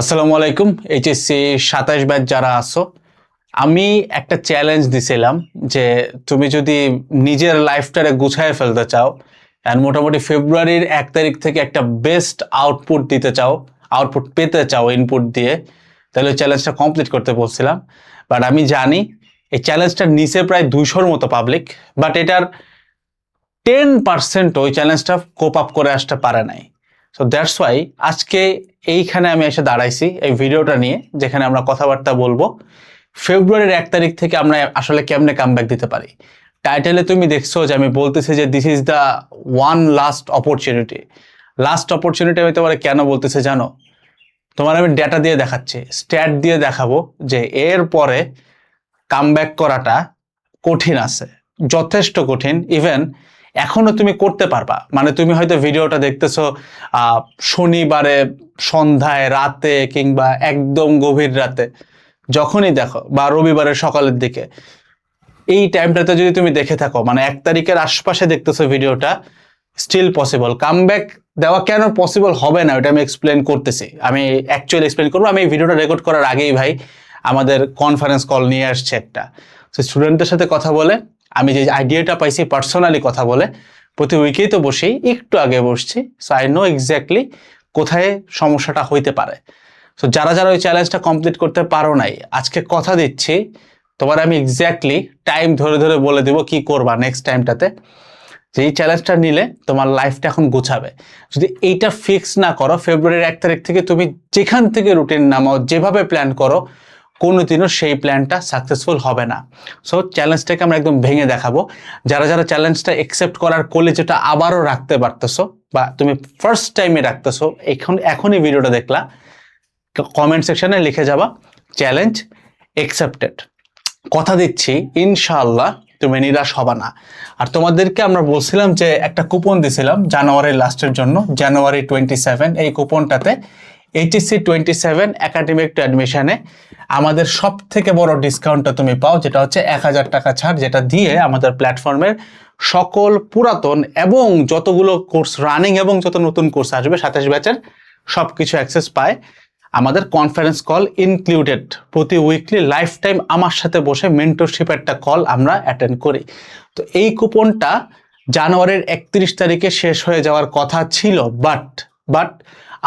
আসসালামু আলাইকুম, এইচএসসি সাতাশ ব্যাচ যারা আসো আমি একটা চ্যালেঞ্জ দিছিলাম যে তুমি যদি নিজের লাইফটারে গুছায় ফেলতে চাও অ্যান্ড মোটামুটি ফেব্রুয়ারির এক তারিখ থেকে একটা বেস্ট আউটপুট দিতে চাও আউটপুট পেতে চাও ইনপুট দিয়ে, তাহলে ওই চ্যালেঞ্জটা কমপ্লিট করতে বলছিলাম। বাট আমি জানি এই চ্যালেঞ্জটার নিচে প্রায় দুইশোর মতো পাবলিক বাট এটার টেন পার্সেন্ট ওই চ্যালেঞ্জটা কোপ আপ করে আসতে পারে নাই। সো দ্যাটস ওয়াই আজকে এইখানে আমি এসে দাঁড়াইছি এই ভিডিওটা নিয়ে, যেখানে আমরা কথাবার্তা বলব। ফেব্রুয়ারির এক তারিখ থেকে আমরা আসলে কেমনে কামব্যাক দিতে পারি? টাইটেলে তুমি দেখছ যে আমি বলতেছি যে this is the one last opportunity last opportunity আমি তোমার কেন বলতেছে জানো? তোমার আমি ডেটা দিয়ে দেখাচ্ছি স্ট্যাট দিয়ে দেখাবো যে এর পরে কামব্যাক করাটা কঠিন আছে, যথেষ্ট কঠিন। ইভেন এখনও তুমি করতে পারবা। মানে তুমি হয়তো ভিডিওটা দেখতেছো শনিবারে সন্ধ্যায়, রাতে কিংবা একদম গভীর রাতে। যখনই দেখো, বা রবিবারের সকালের দিকে। এই টাইমটাতে যদি তুমি দেখে থাকো মানে এক তারিখের আশপাশে দেখতেছো ভিডিওটা স্টিল পসিবল কামব্যাক দেওয়া কেন পসিবল হবে না ওটা আমি এক্সপ্লেন করতেছি। আমি অ্যাকচুয়ালি এক্সপ্লেন করব। আমি এই ভিডিওটা রেকর্ড করার আগেই ভাই, আমাদের কনফারেন্স কল নিয়ে আসছে একটা। তো স্টুডেন্টদের সাথে কথা বলে আমি যে আইডিয়াটা পাইছি পার্সোনালি কথা বলে, প্রতি উইকেই তো বসেই একটু আগে বসছি সো আই নো এক্স্যাক্টলি কোথায় সমস্যাটা হইতে পারে। সো যারা যারা ওই চ্যালেঞ্জটা কমপ্লিট করতে পারো নাই, আজকে কথা দিচ্ছি, তোমার আমি এক্স্যাক্টলি টাইম ধরে ধরে বলে দেবো কি করবা নেক্সট টাইমটাতে যে এই চ্যালেঞ্জটা নিলে তোমার লাইফটা এখন গোছাবে। যদি এইটা ফিক্স না করো ফেব্রুয়ারির এক তারিখ থেকে তুমি যেখান থেকে রুটিন নামাও, যেভাবে প্ল্যান করো কোনোদিনও সেই প্ল্যানটা সাকসেসফুল হবে না। সো চ্যালেঞ্জটাকে আমরা একদম ভেঙে দেখাবো। যারা যারা চ্যালেঞ্জটা একসেপ্ট করার কোলে যেটা আবারও রাখতে পারতেছো বা তুমি ফার্স্ট টাইমে রাখতেছো, এখন, এখনই ভিডিওটা দেখলা কমেন্ট সেকশনে লিখে যাবা চ্যালেঞ্জ একসেপ্টেড কথা দিচ্ছি, ইনশাআল্লাহ তুমি নিরাশ হবা না। আর তোমাদেরকে আমরা বলছিলাম যে একটা কুপন দিছিলাম জানুয়ারির লাস্টের জন্য জানুয়ারি টোয়েন্টি সেভেন এই কুপনটাতে H S C twenty seven academic to অ্যাডমিশানে আমাদের সব থেকে বড় ডিসকাউন্টটা তুমি পাও, যেটা হচ্ছে এক হাজার টাকা ছাড়, যেটা দিয়ে আমাদের প্ল্যাটফর্মের সকল পুরাতন এবং যতগুলো কোর্স রানিং এবং যত নতুন কোর্স আসবে, সাতাশ ব্যাচের সব কিছু অ্যাক্সেস পায় আমাদের কনফারেন্স কল ইনক্লুডেড প্রতি উইকলি লাইফ টাইম আমার সাথে বসে মেন্টরশিপ একটা কল আমরা অ্যাটেন্ড করি। তো এই কুপনটা জানুয়ারির একত্রিশ তারিখে শেষ হয়ে যাওয়ার কথা ছিল বাট বাট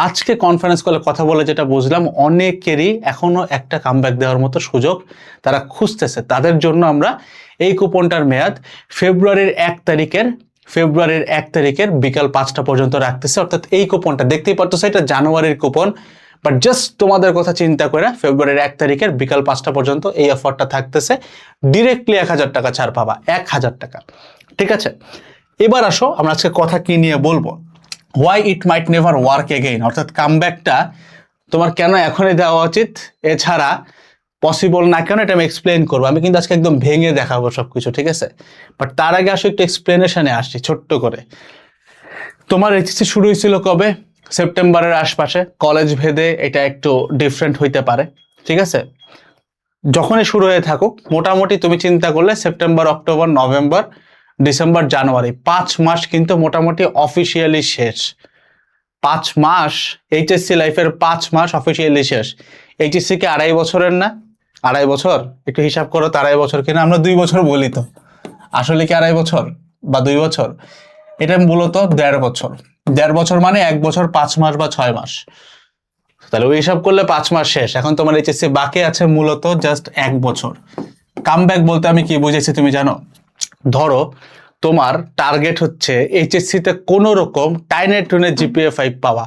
আজকে কনফারেন্স কলে কথা বলে যেটা বুঝলাম, অনেকেরই এখনও একটা কামব্যাক দেওয়ার মতো সুযোগ তারা খুঁজতেছে। তাদের জন্য আমরা এই কুপনটার মেয়াদ ফেব্রুয়ারির এক তারিখের, ফেব্রুয়ারির এক তারিখের বিকাল পাঁচটা পর্যন্ত রাখতেছে। অর্থাৎ এই কুপনটা দেখতেই পারতো এটা জানুয়ারির কুপন বাট জাস্ট তোমাদের কথা চিন্তা করে ফেব্রুয়ারির এক তারিখের বিকাল পাঁচটা পর্যন্ত এই অফারটা থাকতেছে। ডিরেক্টলি এক হাজার টাকা ছাড় পাবা, এক হাজার টাকা। ঠিক আছে? এবার আসো, আমরা আজকে কথা কি নিয়ে বলব? Why it might never work again অর্থাৎ কামব্যাকটা তোমার কেন এখনই দেওয়া উচিত? এছাড়া পসিবল না কেন এটা আমি এক্সপ্লেন করব। আমি কিন্তু আজকে একদম ভেঙে দেখাবো সব কিছু ঠিক আছে? বাট তার আগে আসো একটু এক্সপ্লেনেশনে আসছি ছোট্ট করে। তোমার এইচএসসি শুরু হয়েছিল কবে? সেপ্টেম্বরের আশপাশে। কলেজ ভেদে এটা একটু ডিফারেন্ট হইতে পারে, ঠিক আছে? যখনই শুরু হয়ে থাকুক, মোটামুটি তুমি চিন্তা করলে September, October, November December, January. পাঁচ মাস কিন্তু মোটামুটি অফিসিয়ালি শেষ। পাঁচ মাস এইচএসসি লাইফের পাঁচ মাস অফিসিয়ালি শেষ। এইচএসসি কি আড়াই বছরের না? আড়াই বছর? একটু হিসাব করো তো আড়াই বছর কিনা। আমরা দুই বছর বলি তো। আসলে কি আড়াই বছর বা দুই বছর? এটা মূলত দেড় বছর। দেড় বছর মানে এক বছর, পাঁচ মাস বা ছয় মাস। তাহলে ওই হিসাব করলে পাঁচ মাস শেষ। এখন তোমার এইচএসসি বাকি আছে মূলত জাস্ট এক বছর। কামব্যাক বলতে আমি কি বুঝেছি তুমি জানো? ধরো, তোমার টার্গেট হচ্ছে এইচএসসিতে কোনো রকম টাইনে টুনে জিপিএ ফাইভ পাওয়া।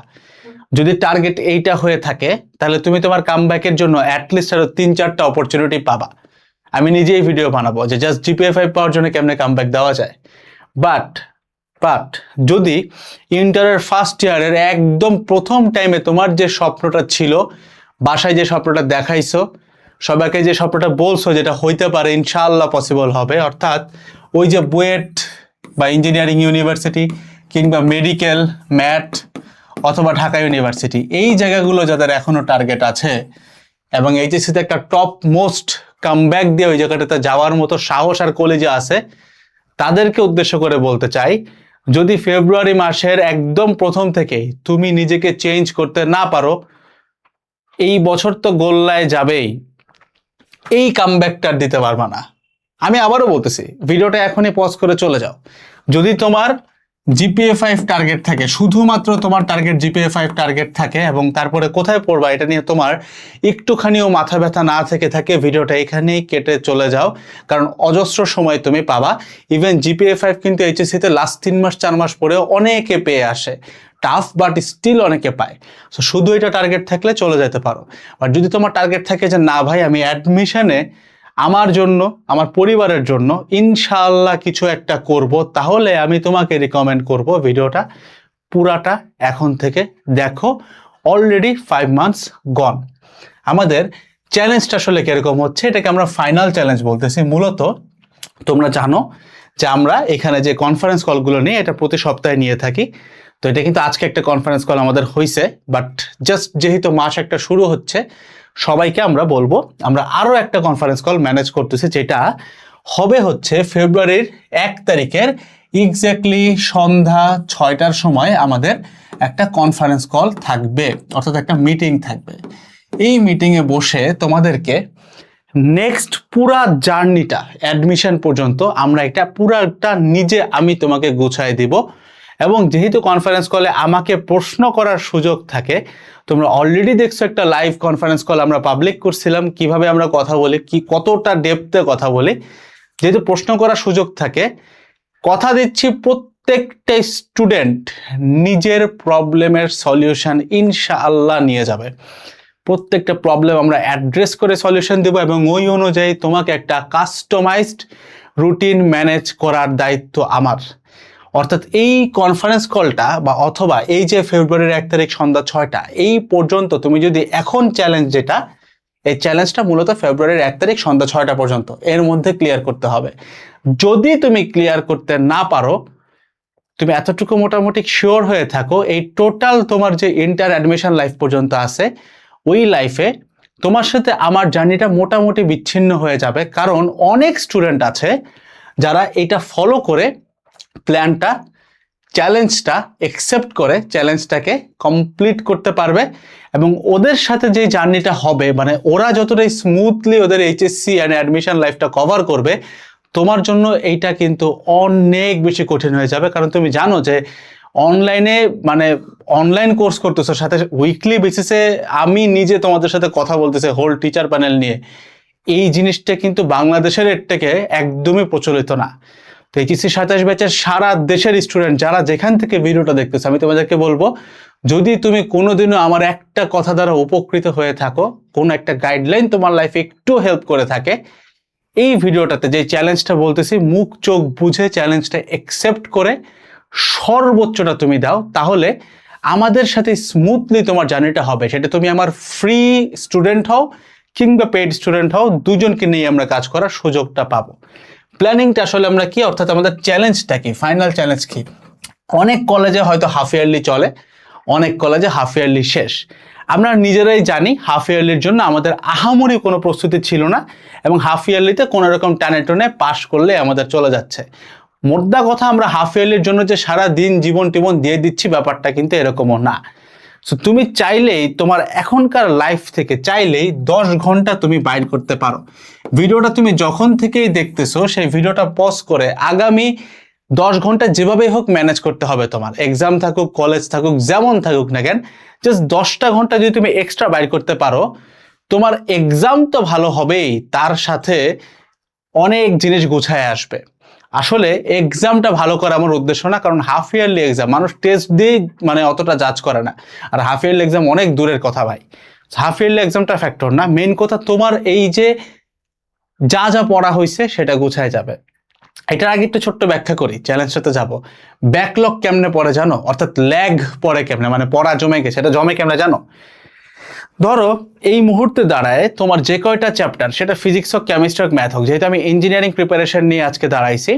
যদি টার্গেট এইটা হয়ে থাকে, তাহলে তুমি তোমার কামব্যাকের জন্য অ্যাটলিস্ট আরও তিন চারটা অপরচুনিটি পাবা। আমি নিজেই ভিডিও বানাবো যে জাস্ট জিপিএ ফাইভ পাওয়ার জন্য কেমনে কামব্যাক দেওয়া যায়। বাট বাট যদি ইন্টারের ফার্স্ট ইয়ারের একদম প্রথম টাইমে তোমার যে স্বপ্নটা ছিল, বাসায় যে স্বপ্নটা দেখাইছো, সবাইকে যে স্বপ্নটা বলছো যেটা হইতে পারে, ইনশাআল্লাহ পসিবল হবে, অর্থাৎ ওই যে বুয়েট বা ইঞ্জিনিয়ারিং ইউনিভার্সিটি কিংবা মেডিকেল ম্যাট অথবা ঢাকা ইউনিভার্সিটি, এই জায়গাগুলো যাদের এখনও টার্গেট আছে এবং এইচএসসিতে একটা টপ মোস্ট কামব্যাক দিয়ে ওই জায়গাটাতে যাওয়ার মতো সাহস আর কলেজে আছে, তাদেরকে উদ্দেশ্য করে বলতে চাই, যদি ফেব্রুয়ারি মাসের একদম প্রথম থেকেই তুমি নিজেকে চেঞ্জ করতে না পারো, এই বছর তো গোল্লায় যাবেই, এই আর দিতে পারবা না। আমি আবারও বলতেছি, ভিডিওটা এখনই পজ করে চলে যাও। যদি তোমার জিপিএ ফাইভ টার্গেট থাকে, শুধুমাত্র তোমার টার্গেট জিপিএ ফাইভ টার্গেট থাকে এবং তারপরে কোথায় পড়বা, এটা নিয়ে তোমার একটুখানিও মাথা ব্যথা না থেকে থাকে, ভিডিওটা এখানেই কেটে চলে যাও। কারণ অজস্র সময় তুমি পাবা। ইভেন জিপিএ ফাইভ কিন্তু এইচএসসিতে লাস্ট তিন মাস, চার মাস পরেও অনেকে পেয়ে আসে। টাফ বাট স্টিল অনেকে পায়। সো শুধু এটা টার্গেট থাকলে চলে যেতে পারো। আর যদি তোমার টার্গেট থাকে যে, না ভাই, আমি অ্যাডমিশনে আমার জন্য, আমার পরিবারের জন্য ইনশাআল্লাহ কিছু একটা করব। তাহলে আমি তোমাকে রিকমেন্ড করব ভিডিওটা পুরাটা এখন থেকে দেখো অলরেডি ফাইভ মান্থস গন আমাদের চ্যালেঞ্জটা আসলে কীরকম হচ্ছে? এটাকে আমরা ফাইনাল চ্যালেঞ্জ বলতেছি। মূলত তোমরা জানো যে আমরা এখানে যে কনফারেন্স কলগুলো নিয়ে এটা প্রতি সপ্তাহে নিয়ে থাকি। তো এটা কিন্তু আজকে একটা কনফারেন্স কল আমাদের হয়েছে বাট জাস্ট যেহেতু মাস একটা শুরু হচ্ছে সবাইকে আমরা বলব, আমরা আরও একটা কনফারেন্স কল ম্যানেজ করতেছি, যেটা হবে হচ্ছে ফেব্রুয়ারির এক তারিখের এক্স্যাক্টলি সন্ধ্যা ছয়টার সময় আমাদের একটা কনফারেন্স কল থাকবে, অর্থাৎ একটা মিটিং থাকবে। এই মিটিংয়ে বসে তোমাদেরকে নেক্সট পুরা জার্নিটা অ্যাডমিশন পর্যন্ত আমরা এটা পুরাটা নিজে আমি তোমাকে গুছাই দিব। এবং যেহেতু কনফারেন্স কলে আমাকে প্রশ্ন করার সুযোগ থাকে, তোমরা অলরেডি দেখছ একটা লাইভ কনফারেন্স কল আমরা পাবলিক করছিলাম, কীভাবে আমরা কথা বলি, কি কতটা ডেপথে কথা বলি। যেহেতু প্রশ্ন করার সুযোগ থাকে, কথা দিচ্ছি প্রত্যেকটা স্টুডেন্ট নিজের প্রবলেমের সলিউশন ইনশাআল্লাহ নিয়ে যাবে। প্রত্যেকটা প্রবলেম আমরা অ্যাড্রেস করে সলিউশন দেবো এবং ওই অনুযায়ী তোমাকে একটা কাস্টমাইজড রুটিন ম্যানেজ করার দায়িত্ব আমার। অর্থাৎ এই কনফারেন্স কলটা বা অথবা এই যে ফেব্রুয়ারির এক তারিখ সন্ধ্যা ছয়টা, এই পর্যন্ত তুমি যদি এখন চ্যালেঞ্জ যেটা, এই চ্যালেঞ্জটা মূলত ফেব্রুয়ারির এক তারিখ সন্ধ্যা ছয়টা পর্যন্ত, এর মধ্যে ক্লিয়ার করতে হবে। যদি তুমি ক্লিয়ার করতে না পারো, তুমি এতটুকু মোটামুটি শিওর হয়ে থাকো, এই টোটাল তোমার যে ইন্টার অ্যাডমিশন লাইফ পর্যন্ত আছে, ওই লাইফে তোমার সাথে আমার জার্নিটা মোটামুটি বিচ্ছিন্ন হয়ে যাবে। কারণ অনেক স্টুডেন্ট আছে, যারা এটা ফলো করে প্ল্যানটা চ্যালেঞ্জটা একসেপ্ট করে চ্যালেঞ্জটাকে কমপ্লিট করতে পারবে এবং ওদের সাথে যে জার্নিটা হবে মানে ওরা যতটাই স্মুথলি ওদের H S C and admission লাইফটা কভার করবে, তোমার জন্য এইটা কিন্তু অনেক বেশি কঠিন হয়ে যাবে। কারণ তুমি জানো যে অনলাইনে মানে অনলাইন কোর্স করতেছো, সাথে উইকলি বেসিসে আমি নিজে তোমাদের সাথে কথা বলতেছি হোল টিচার প্যানেল নিয়ে। এই জিনিসটা কিন্তু বাংলাদেশের এর থেকে একদমই প্রচলিত না। তো এইচএসসি সাতাশ ব্যাচের সারা দেশের স্টুডেন্ট যারা যেখান থেকে ভিডিওটা দেখতেছে, আমি তোমাদেরকে বলব, যদি তুমি কোনোদিনও আমার একটা কথা দ্বারা উপকৃত হয়ে থাকো, কোনো একটা গাইডলাইন তোমার লাইফে একটু হেল্প করে থাকে, এই ভিডিওটাতে যে চ্যালেঞ্জটা বলতেছি, মুখ, চোখ বুঝে চ্যালেঞ্জটা একসেপ্ট করে সর্বোচ্চটা তুমি দাও, তাহলে আমাদের সাথে স্মুথলি তোমার জার্নিটা হবে। সেটা তুমি আমার ফ্রি স্টুডেন্ট হও কিংবা পেড স্টুডেন্ট হও, দুজনকে নিয়ে আমরা কাজ করার সুযোগটা পাবো। প্ল্যানিংটা আসলে আমরা কি, অর্থাৎ আমাদের চ্যালেঞ্জটা কি ফাইনাল চ্যালেঞ্জ কি? অনেক কলেজে হয়তো হাফ ইয়ারলি চলে, অনেক কলেজে হাফ ইয়ারলি শেষ। আমরা নিজেরাই জানি হাফ ইয়ারলির জন্য আমাদের আহামরি কোনো প্রস্তুতি ছিল না এবং হাফ ইয়ারলিতে কোনো রকম টানে টনে পাশ করলে আমাদের চলে যাচ্ছে। মোদ্দা কথা, আমরা হাফ ইয়ারলির জন্য যে সারা দিন জীবন টিবন দিয়ে দিচ্ছি, ব্যাপারটা কিন্তু এরকমও না। সো তুমি চাইলেই তোমার এখনকার লাইফ থেকে চাইলেই দশ ঘণ্টা তুমি বাইর করতে পারো। ভিডিওটা তুমি যখন থেকেই দেখতেছো, সেই ভিডিওটা পজ করে আগামী দশ ঘণ্টা যেভাবেই হোক ম্যানেজ করতে হবে তোমার। এক্সাম থাকুক কলেজ থাকুক, যেমন থাকুক না কেন জাস্ট দশটা ঘণ্টা যদি তুমি এক্সট্রা বাইর করতে পারো, তোমার এক্সাম তো ভালো হবেই, তার সাথে অনেক জিনিস গুছায় আসবে। আসলে এক্সামটা ভালো করা আমার উদ্দেশ্য না, কারণ হাফ ইয়ারলি এক্সাম মানুষ টেস্ট দিয়েই মানে অতটা জাজ করে না। আর হাফ ইয়ারলি এক্সাম অনেক দূরের কথা ভাই। হাফ ইয়ারলি এক্সামটা ফ্যাক্টর না। মেন কথা তোমার এই যে যা যা পড়া হয়েছে সেটা গুছায় যাবে। এটার আগে একটু ছোট্ট ব্যাখ্যা করি চ্যালেঞ্জটাতে যাব। ব্যাকলগ কেমনে পড়ে জানো? অর্থাৎ ল্যাগ পড়ে কেমনে? মানে পড়া জমে গেছে সেটা জমে কেমনে জানো? ধরো, এই মুহূর্তে দাঁড়ায় তোমার যে কয়টা চ্যাপ্টার সেটা ফিজিক্স হোক কেমিস্ট্রি হোক ম্যাথ হোক, যেহেতু আমি ইঞ্জিনিয়ারিং প্রিপারেশন নিয়ে আজকে দাঁড়াইছি,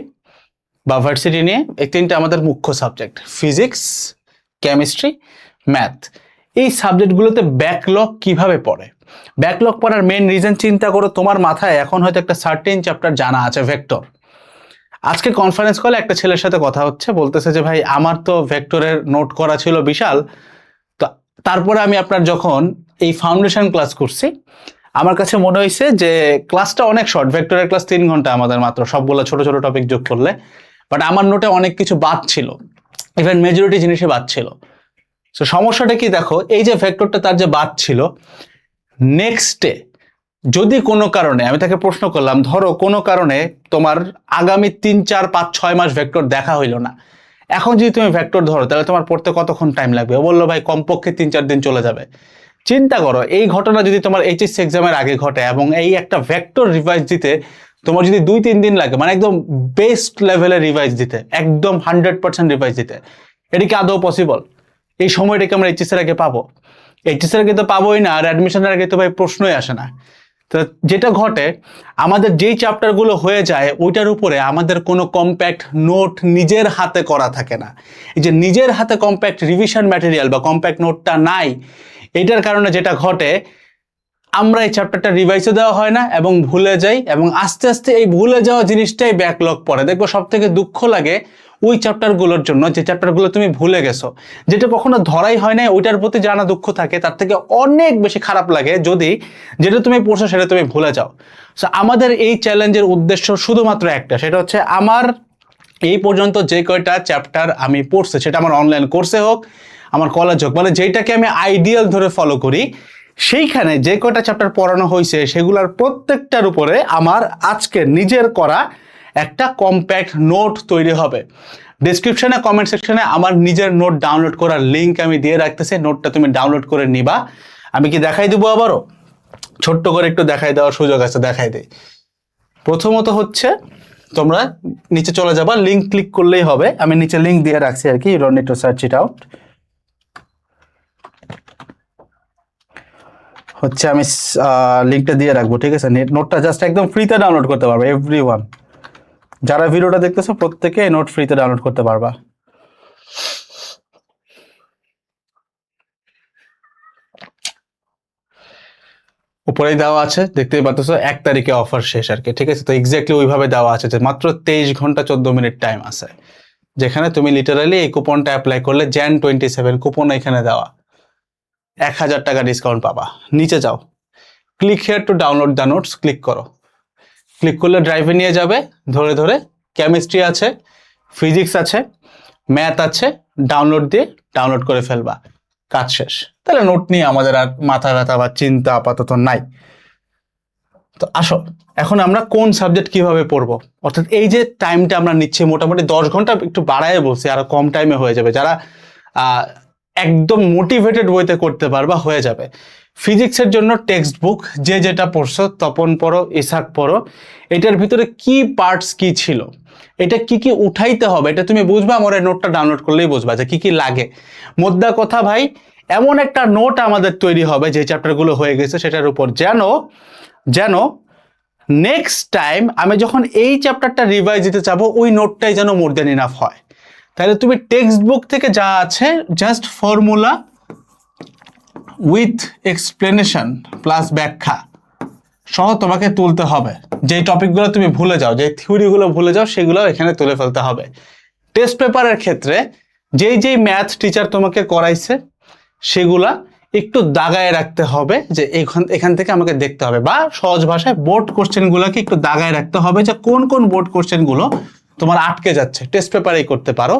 বা ভার্সিটি নিয়ে, এই তিনটা আমাদের মুখ্য সাবজেক্ট ফিজিক্স কেমিস্ট্রি ম্যাথ এই সাবজেক্টগুলোতে ব্যাকলগ কীভাবে পড়ে? ব্যাকলগ পড়ার মেন রিজন চিন্তা করো, তোমার মাথায় এখন হয়তো একটা সার্টেন চ্যাপ্টার জানা আছে ভেক্টর আজকে কনফারেন্স কলে একটা ছেলের সাথে কথা হচ্ছে, বলতেছে যে, ভাই, আমার তো ভেক্টরের নোট করা ছিল বিশাল। তারপরে আমি আপনার যখন এই ফাউন্ডেশন ক্লাস করছি, আমার কাছে মনে হয়েছে যে ক্লাসটা অনেক শর্ট ভেক্টরের ক্লাস তিন ঘণ্টা আমাদের মাত্র, সবগুলো ছোট ছোট টপিক যোগ করলে। বাট আমার নোটে অনেক কিছু বাদ ছিল ইভেন মেজরিটি জিনিসই বাদ ছিল। সমস্যাটা কি দেখো, এই যে ভেক্টরটা তার যে বাদ ছিল নেক্সটে যদি কোনো কারণে, আমি তাকে প্রশ্ন করলাম, ধরো কোনো কারণে তোমার আগামী তিন, চার, পাঁচ, ছয় মাস ভেক্টর দেখা হইল না। এখন যদি তুমি ভেক্টর ধরো, তাহলে তোমার পড়তে কতক্ষণ টাইম লাগবে? বলল, ভাই, কমপক্ষে তিন, চার দিন চলে যাবে। চিন্তা করো, এই ঘটনা যদি তোমার এইচএসসি এক্সামের আগে ঘটে এবং এই একটা ভেক্টর রিভাইজ দিতে তোমার যদি দুই, তিন দিন লাগে মানে একদম বেস্ট লেভেলের রিভাইজ দিতে, একদম হান্ড্রেড পার্সেন্ট রিভাইজ দিতে, এটি কি আদৌ পসিবল এই সময়টাকে আমরা এইচএস এর আগে পাবো? এইচএস কিন্তু আগে তো পাবোই না, আর অ্যাডমিশনের আগে তো ভাই প্রশ্নই আসে না। তো যেটা ঘটে, আমাদের যেই চ্যাপ্টারগুলো হয়ে যায়, ওইটার উপরে আমাদের কোনো কম্প্যাক্ট নোট নিজের হাতে করা থাকে না। এই যে নিজের হাতে কম্প্যাক্ট রিভিশন ম্যাটেরিয়াল বা কম্প্যাক্ট নোটটা নাই, এটার কারণে যেটা ঘটে আমরা এই চ্যাপ্টারটা রিভাইসও দেওয়া হয় না এবং ভুলে যাই এবং আস্তে আস্তে এই ভুলে যাওয়া জিনিসটাই ব্যাকলগ পড়ে। দেখব সব থেকে দুঃখ লাগে ওই চ্যাপ্টারগুলোর জন্য, যে চ্যাপ্টারগুলো তুমি ভুলে গেছো। যেটা কখনো ধরাই হয় না ওইটার প্রতি জানা দুঃখ থাকে, তার থেকে অনেক বেশি খারাপ লাগে যদি যেটা তুমি পড়ছো সেটা তুমি ভুলে যাও। সো আমাদের এই চ্যালেঞ্জের উদ্দেশ্য শুধুমাত্র একটা, সেটা হচ্ছে আমার এই পর্যন্ত যে কয়টা চ্যাপ্টার আমি পড়ছি, সেটা আমার অনলাইন কোর্সে হোক, আমার কলেজ হোক মানে যেটাকে আমি আইডিয়াল ধরে ফলো করি সেইখানে যে কয়টা চ্যাপ্টার পড়ানো হয়েছে সেগুলোর প্রত্যেকটার উপরে আমার আজকে নিজের করা একটা কম্প্যাক্ট নোট তৈরি হবে। ডিসক্রিপশনে কমেন্ট সেকশনে আমার নিজের নোট ডাউনলোড করার লিঙ্ক আমি দিয়ে রাখতেছি নোটটা তুমি ডাউনলোড করে নিবা। আমি কি দেখাই দেবো আবারও? ছোট্ট করে একটু দেখাই দেওয়ার সুযোগ আছে, দেখাই দেই। প্রথমত হচ্ছে, তোমরা নিচে চলে যাবা লিঙ্ক ক্লিক করলেই হবে। আমি নিচে লিঙ্ক দিয়ে রাখছি আর কি don't need to search it out হচ্ছে আমি লিঙ্কটা দিয়ে রাখব, ঠিক আছে? নেট নোটটা জাস্ট একদম ফ্রিতে ডাউনলোড করতে পারবে এভরি ওয়ান যারা ভিডিওটা দেখতেছো, প্রত্যেকে নোট ফ্রিতে ডাউনলোড করতে পারবা। উপরেই দেওয়া আছে, দেখতেই পাচ্ছ এক তারিখে অফার শেষ আর কি, ঠিক আছে? তো এক্স্যাক্টলি ওইভাবে দেওয়া আছে যে মাত্র তেইশ ঘণ্টা চোদ্দ মিনিট টাইম আছে। যেখানে তুমি লিটারালি এই কুপনটা অ্যাপ্লাই করলে জ্যান টোয়েন্টি সেভেন কুপন এখানে দেওয়া। এক হাজার টাকা ডিসকাউন্ট পাবা। নিচে যাও। Click here to download the notes click করো। ক্লিক করলে ড্রাইভে নিয়ে যাবে। ধরে ধরে কেমিস্ট্রি আছে ফিজিক্স আছে ম্যাথ আছে ডাউনলোড দিয়ে ডাউনলোড করে ফেলবা। কাজ শেষ। তাহলে নোট নিয়ে আমাদের আর মাথা ব্যথা বা চিন্তা আপাতত নাই। তো আসো, এখন আমরা কোন সাবজেক্ট কীভাবে পড়ব? অর্থাৎ এই যে টাইমটা আমরা নিচ্ছি, মোটামুটি দশ ঘণ্টা একটু বাড়ায় বলছি, আরও কম টাইমে হয়ে যাবে। যারা একদম মোটিভেটেড বইতে করতে পারবা, হয়ে যাবে। ফিজিক্সের জন্য টেক্সট বুক যে যেটা পড়ছো, তপন পড়ো, ইসাক পড়ো, এটার ভিতরে কি পার্টস কি ছিল? এটা কি কি উঠাইতে হবে? এটা তুমি বুঝবা, আমার নোটটা ডাউনলোড করলেই বুঝবা যে কি কি লাগে। মোদ্দা কথা ভাই, এমন একটা নোট আমাদের তৈরি হবে, যে চ্যাপ্টারগুলো হয়ে গেছে, সেটার উপর। যেন যেন নেক্সট টাইম আমি যখন এই চ্যাপ্টারটা রিভাইজ দিতে চাবো, ওই নোটটাই যেন মোর দেন ইনাফ হয়। তাহলে তুমি টেক্সট বুক থেকে যা আছে just formula with explanation plus ব্যাখ্যা সহ তোমাকে তুলতে হবে। যে টপিকগুলো তুমি ভুলে যাও যে থিওরিগুলো ভুলে যাও, সেগুলো এখানে তুলে ফেলতে হবে। টেস্ট পেপারের ক্ষেত্রে যেই যেই ম্যাথ টিচার তোমাকে করাইছে, সেগুলা একটু দাগায় রাখতে হবে যে এখান এখান থেকে আমাকে দেখতে হবে। বা সহজ ভাষায় বোর্ড কোশ্চেনগুলোকে একটু দাগায় রাখতে হবে যে কোন কোন বোর্ড কোশ্চেনগুলো তোমার আটকে যাচ্ছে। টেস্ট পেপারেই করতে পারো।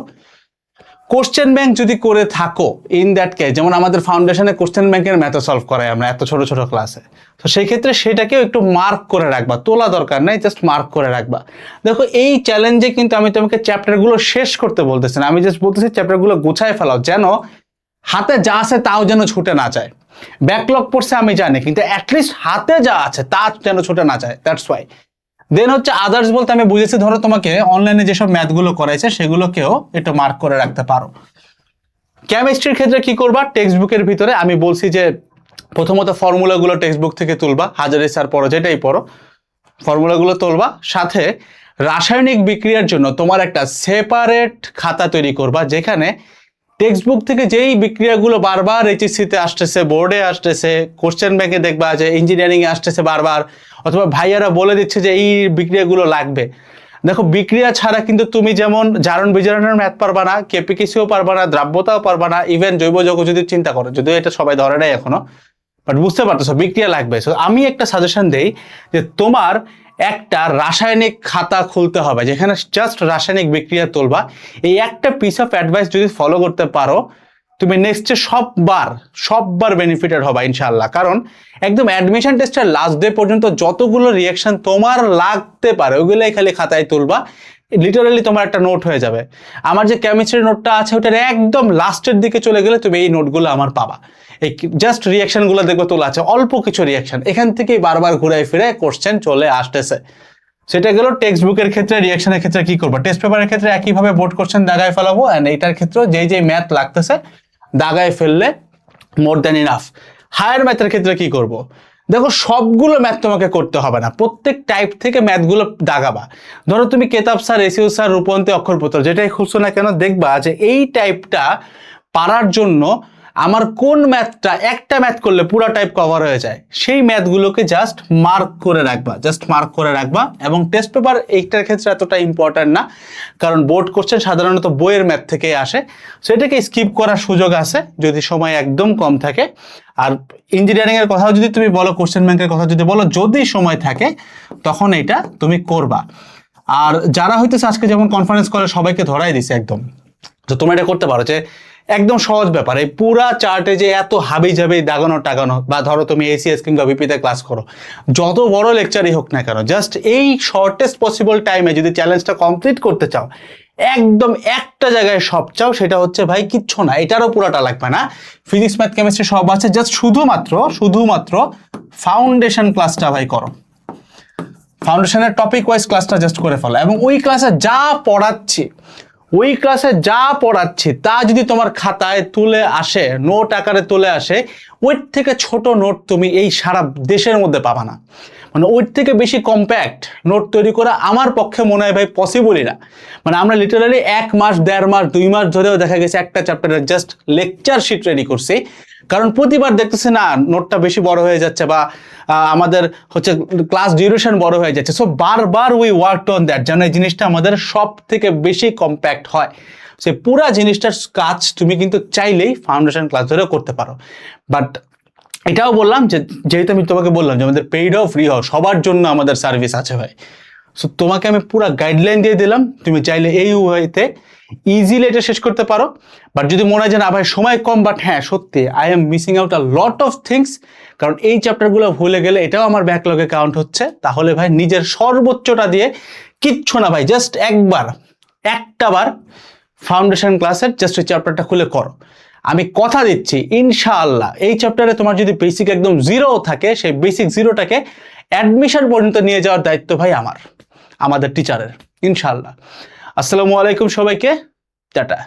কোশ্চেন ব্যাংক যদি করে থাকো ইন দ্যাট কেস যেমন আমাদের ফাউন্ডেশনে কোশ্চেন ব্যাংকের ম্যাথ সলভ করাই আমরা এত ছোট ছোট ক্লাসে তো সেই ক্ষেত্রে সেটাকেও একটু মার্ক করে রাখবা। তোলা দরকার নাই জাস্ট মার্ক করে রাখবা। দেখো, এই চ্যালেঞ্জে কিন্তু আমি তোমাকে চ্যাপ্টারগুলো শেষ করতে বলতেছি না। আমি জাস্ট বলতেছি চ্যাপ্টারগুলো গুছায় ফেলাও, যেন হাতে যা আছে তাও যেন ছুটে না যায়। ব্যাকলগ পড়ছে আমি জানি, কিন্তু অ্যাটলিস্ট হাতে যা আছে তা যেন ছুটে না যায় দ্যাটস ওয়াই দেন হচ্ছে আদার্স বলতে আমি বুঝেছি, ধরো তোমাকে অনলাইনে যেসব ম্যাথগুলো করাইছে, সেগুলোকেও একটু মার্ক করে রাখতে পারো। কেমিস্ট্রির ক্ষেত্রে কি করবা? টেক্সট বুকের ভিতরে আমি বলছি যে, প্রথমত ফর্মুলাগুলো টেক্সট বুক থেকে তুলবা, হাজারে স্যার পড়ো, যেটাই পড়ো ফর্মুলাগুলো তুলবা, সাথে রাসায়নিক বিক্রিয়ার জন্য তোমার একটা সেপারেট খাতা তৈরি করবা, যেখানে টেক্সট বুক থেকে যেই বিক্রিয়াগুলো বারবার এইচএসসিতে আসতেছে বোর্ডে আসতেছে কোশ্চেন ব্যাংকে দেখবা যে ইঞ্জিনিয়ারিং এ আসতেছে বারবার অথবা ভাইয়ারা বলে দিচ্ছে যে এই বিক্রিয়াগুলো লাগবে। দেখো বিক্রিয়া ছাড়া কিন্তু তুমি যেমন জারণ বিজারণের ম্যাথ পারবা না কেপিকেসিও পারবা না দ্রাব্যতাও পারবা না ইভেন জৈব যৌগ যদি চিন্তা করো যদিও এটা সবাই ধরে নাই এখনও বাট বুঝতে পারতেছো বিক্রিয়া লাগবে। So, আমি একটা সাজেশন দেই যে তোমার একটা রাসায়নিক খাতা খুলতে হবে, যেখানে জাস্ট রাসায়নিক বিক্রিয়া তুলবা। এই একটা পিস অফ অ্যাডভাইস যদি ফলো করতে পারো, তুমি নেক্সটে সববার সববার বেনিফিটেড হবা ইনশাল্লাহ কারণ একদম অ্যাডমিশন টেস্টের লাস্ট ডে পর্যন্ত যতগুলো রিয়াকশন তোমার লাগতে পারে, ওগুলোই খালি খাতায় তুলবা। লিটারালি তোমার একটা নোট হয়ে যাবে। আমার যে কেমিস্ট্রি নোটটা আছে ওটার একদম লাস্টের দিকে চলে গেলে তুমি এই নোটগুলো আমার পাবা। এই জাস্ট রিয়াকশনগুলো দেখবে তোলা আছে, অল্প কিছু রিয়াকশন এখান থেকেই বারবার ঘুরে ফিরে কোশ্চেন চলে আসতেছে। সেটা গেল টেক্সট বুকের ক্ষেত্রে রিয়াকশনের ক্ষেত্রে কি করব? টেস্ট পেপারের ক্ষেত্রে একইভাবে বোর্ড কোশ্চেন দাগায় ফেলাবো অ্যান্ড এইটার ক্ষেত্রে যেই যেই ম্যাথ লাগতেছে, দাগায় ফেললে মোর দ্যান ইনাফ হায়ার ম্যাথের ক্ষেত্রে কি করব। দেখো, সবগুলো ম্যাথ তোমাকে করতে হবে না। প্রত্যেক টাইপ থেকে ম্যাথগুলো দাগাবা। ধরো তুমি কেতাব স্যার, এসিও স্যার, রূপন্তে অক্ষরপত্র যেটাই খুঁজছো না কেন, দেখবা যে এই টাইপটা পারার জন্য আমার কোন ম্যাথটা, একটা ম্যাথ করলে পুরো টাইপ কভার হয়ে যায়, সেই ম্যাথগুলোকে জাস্ট মার্ক করে রাখবা জাস্ট মার্ক করে রাখবা এবং টেস্ট পেপার এইটার ক্ষেত্রে এতটা ইম্পর্ট্যান্ট না, কারণ বোর্ড কোশ্চেন সাধারণত বইয়ের ম্যাথ থেকে আসে, সেটাকে স্কিপ করার সুযোগ আছে যদি সময় একদম কম থাকে। আর ইঞ্জিনিয়ারিং এর কথা যদি তুমি বলো কোশ্চেন ব্যাংকের কথা যদি বলো, যদি সময় থাকে, তখন এটা তুমি করবা। আর যারা হইতেছে আজকে যেমন কনফারেন্স করে সবাইকে ধরাই দিছে একদম, তো তোমরা এটা করতে পারো যে একদম সহজ ব্যাপার। এই পুরা চার্টে যে এত হাবি জাবি দাগানো টাগানো, বা ধরো তুমি এসিএস কিংবা বিপিতে ক্লাস করো, যত বড় লেকচারই হোক না কেন জাস্ট এই শর্টেস্ট পসিবল টাইমে যদি চ্যালেঞ্জটা কমপ্লিট করতে চাও, একদম একটা জায়গায় সব চাও, সেটা হচ্ছে ভাই কিচ্ছু না, এটারও পুরাটা লাগবে না। ফিজিক্স ম্যাথ কেমিস্ট্রি সব আছে জাস্ট শুধুমাত্র শুধুমাত্র ফাউন্ডেশন ক্লাসটা ভাই করো। ফাউন্ডেশনের টপিক ওয়াইজ ক্লাসটা জাস্ট করে ফেলো, এবং ওই ক্লাসে যা পড়াচ্ছি ওই ক্লাসে যা পড়াচ্ছি, তা যদি তোমার খাতায় তুলে আসে নোট আকারে তুলে আসে ওইর থেকে ছোট নোট তুমি এই সারা দেশের মধ্যে পাবা না। মানে ওর থেকে বেশি কম্প্যাক্ট নোট তৈরি করা আমার পক্ষে মনে হয় ভাই পসিবলই না। মানে আমরা লিটারালি এক মাস, দেড় মাস, দুই মাস ধরেও দেখা গেছে একটা চ্যাপ্টারের জাস্ট লেকচার শিট রেডি করছি। কারণ প্রতিবার দেখতেছি, না নোটটা বেশি বড় হয়ে যাচ্ছে বা আমাদের হচ্ছে ক্লাস ডিউরেশন বড় হয়ে যাচ্ছে। সো বারবার উই ওয়ার্ক অন দ্যাট যেন এই জিনিসটা আমাদের সব থেকে বেশি কম্প্যাক্ট হয়। সে পুরা জিনিসটার কাজ তুমি কিন্তু চাইলেই ফাউন্ডেশন ক্লাস ধরেও করতে পারো। বাট এটাও বললাম যে, যেহেতু আমি তোমাকে বললাম যে আমাদের পেইড অফ ফ্রি হও, সবার জন্য আমাদের সার্ভিস আছে ভাই। সো তোমাকে আমি পুরো গাইডলাইন দিয়ে দিলাম, তুমি চাইলে এই ওয়েতে ইজিলি এটা শেষ করতে পারো। বাট যদি মনে হয় যে না ভাই, সময় কম বাট হ্যাঁ সত্যি I am missing out a lot of things কারণ এই চ্যাপ্টারগুলো ভুলে গেলে এটাও আমার ব্যাকলগে কাউন্ট হচ্ছে। তাহলে ভাই, নিজের সর্বোচ্চটা দিয়ে কিচ্ছু না ভাই জাস্ট একবার, একটা বার ফাউন্ডেশন ক্লাসের জাস্ট ওই চ্যাপ্টারটা খুলে করো। আমি কথা দিচ্ছি, ইনশাআল্লাহ। এই চ্যাপ্টারে তোমার যদি বেসিক একদম জিরো থাকে, সেই বেসিক জিরোটাকে অ্যাডমিশন পর্যন্ত নিয়ে যাওয়ার দায়িত্ব ভাই আমার, আমাদের টিচারের ইনশাআল্লাহ। আসসালামু আলাইকুম সবাইকে, টাটা।